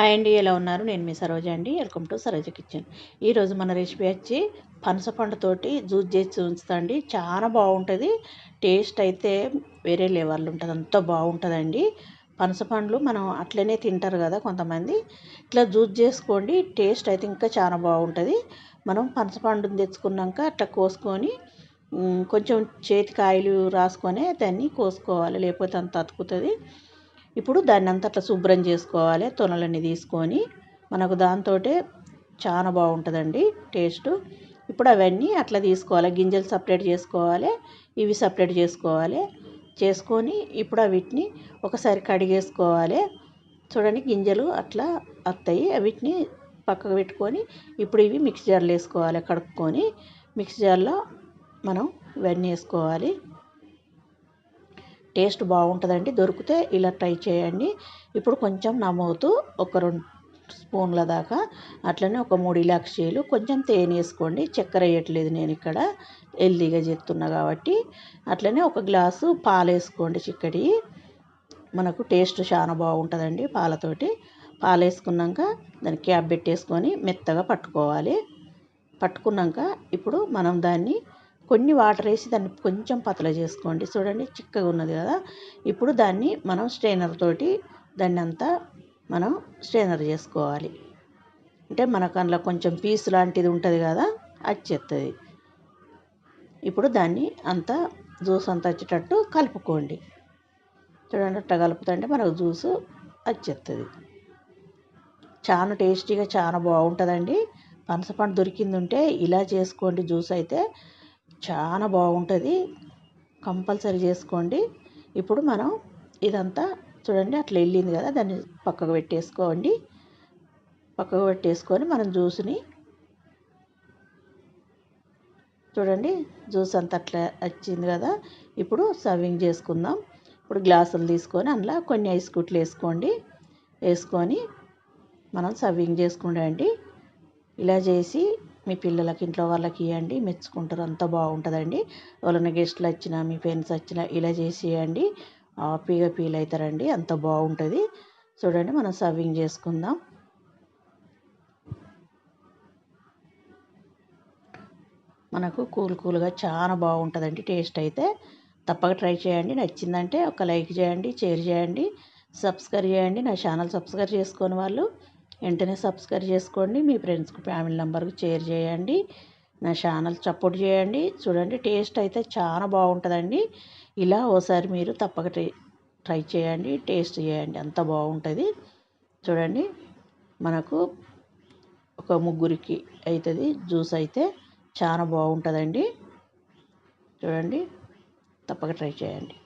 Hi అండి ఎలా ఉన్నారు? నేను మీ సరోజ అండి. Welcome to Saroja kitchen. ఈరోజు మన రెసిపీ వచ్చి పనసపండుతోటి జ్యూస్ చేసి ఉంచుతా అండి. చాలా బాగుంటుంది. టేస్ట్ అయితే వేరే లెవెల్ ఉంటుంది. అంత బాగుంటుందండి. పనసపండ్లు మనం అట్లనే తింటారు కదా కొంతమంది. ఇట్లా జ్యూస్ చేసుకోండి. టేస్ట్ అయితే ఇంకా చాలా బాగుంటుంది. మనం పనసపండుని తెచ్చుకున్నాక అట్లా కోసుకొని కొంచెం చేతికాయలు రాసుకొని దాన్ని కోసుకోవాలి. లేకపోతే అంత అతుకుతుంది. ఇప్పుడు దాన్ని అంతా అట్లా శుభ్రం చేసుకోవాలి తొనలన్నీ తీసుకొని మనకు దాంతో చాలా బాగుంటుందండి టేస్ట్. ఇప్పుడు అవన్నీ అట్లా తీసుకోవాలి గింజలు సపరేట్ చేసుకోవాలి ఇవి సపరేట్ చేసుకోవాలి. చేసుకొని ఇప్పుడు వీటిని ఒకసారి కడిగేసుకోవాలి. చూడండి గింజలు అట్లా వస్తాయి వీటిని పక్కకు పెట్టుకొని ఇప్పుడు ఇవి మిక్స్ జార్లో వేసుకోవాలి కడుక్కొని. మిక్స్ జార్లో మనం ఇవన్నీ వేసుకోవాలి. టేస్ట్ బాగుంటుందండి. దొరికితే ఇలా ట్రై చేయండి. ఇప్పుడు కొంచెం నమోతు ఒక రెండు స్పూన్ల దాకా అట్లనే ఒక మూడు ఇలాక్షీలు కొంచెం తేనె వేసుకోండి. చక్కెర వేయట్లేదు నేను ఇక్కడ హెల్దీగా చేస్తున్నా కాబట్టి. అట్లనే ఒక గ్లాసు పాలు వేసుకోండి చిక్కడి మనకు టేస్ట్ చాలా బాగుంటుందండి పాలతోటి. పాలు వేసుకున్నాక దాన్ని క్యాప్ పెట్టేసుకొని మెత్తగా పట్టుకోవాలి. పట్టుకున్నాక ఇప్పుడు మనం దాన్ని కొన్ని వాటర్ వేసి దాన్ని కొంచెం పతల చేసుకోండి. చూడండి చిక్కగా ఉన్నది కదా. ఇప్పుడు దాన్ని మనం స్ట్రైనర్ తోటి దాన్ని అంతా మనం స్ట్రైనర్ చేసుకోవాలి. అంటే మనకు అందులో కొంచెం పీస్ లాంటిది ఉంటుంది కదా వచ్చేస్తుంది ఇప్పుడు దాన్ని అంతా జ్యూస్ అంతా వచ్చేటట్టు కలుపుకోండి. చూడండి అట్లా కలుపుతుంటే మనకు జ్యూస్ వచ్చేస్తుంది చాలా టేస్టీగా చాలా బాగుంటుందండి. పనసపండు దొరికింది ఉంటే ఇలా చేసుకోండి. జ్యూస్ అయితే చాలా బాగుంటుంది. కంపల్సరీ చేసుకోండి. ఇప్పుడు మనం ఇదంతా చూడండి అట్లా వెళ్ళింది కదా దాన్ని పక్కకు పెట్టేసుకోండి. పక్కకు పెట్టేసుకొని మనం జ్యూస్ని చూడండి జ్యూస్ అంతా అట్లా వచ్చింది కదా ఇప్పుడు సర్వింగ్ చేసుకుందాం. ఇప్పుడు గ్లాసులు తీసుకొని అందులో కొన్ని ఐస్ కుట్లు వేసుకోండి. వేసుకొని మనం సర్వింగ్ చేసుకుండండి ఇలా చేసి మీ పిల్లలకి ఇంట్లో వాళ్ళకి ఇవ్వండి మెచ్చుకుంటారు. అంత బాగుంటుందండి. ఎవరైనా గెస్ట్లు వచ్చినా మీ ఫ్రెండ్స్ వచ్చినా ఇలా చేసి ఇవ్వండి హ్యాపీగా ఫీల్ అవుతారండి. అంత బాగుంటుంది. చూడండి మనం సర్వింగ్ చేసుకుందాం. మనకు కూల్ కూల్గా చాలా బాగుంటుందండి. టేస్ట్ అయితే తప్పక ట్రై చేయండి. నచ్చిందంటే ఒక లైక్ చేయండి షేర్ చేయండి సబ్స్క్రైబ్ చేయండి. నా ఛానల్ సబ్స్క్రైబ్ చేసుకొని వాళ్ళు వెంటనే సబ్స్క్రైబ్ చేసుకోండి. మీ ఫ్రెండ్స్కి ఫ్యామిలీ మెంబర్కి షేర్ చేయండి. నా ఛానల్ సపోర్ట్ చేయండి. చూడండి టేస్ట్ అయితే చాలా బాగుంటుందండి. ఇలా ఓసారి మీరు తప్పక ట్రై చేయండి. టేస్ట్ చేయండి. అంత బాగుంటుంది. చూడండి మనకు ఒక ముగ్గురికి అవుతుంది జ్యూస్ అయితే చాలా బాగుంటుందండి. చూడండి తప్పక ట్రై చేయండి.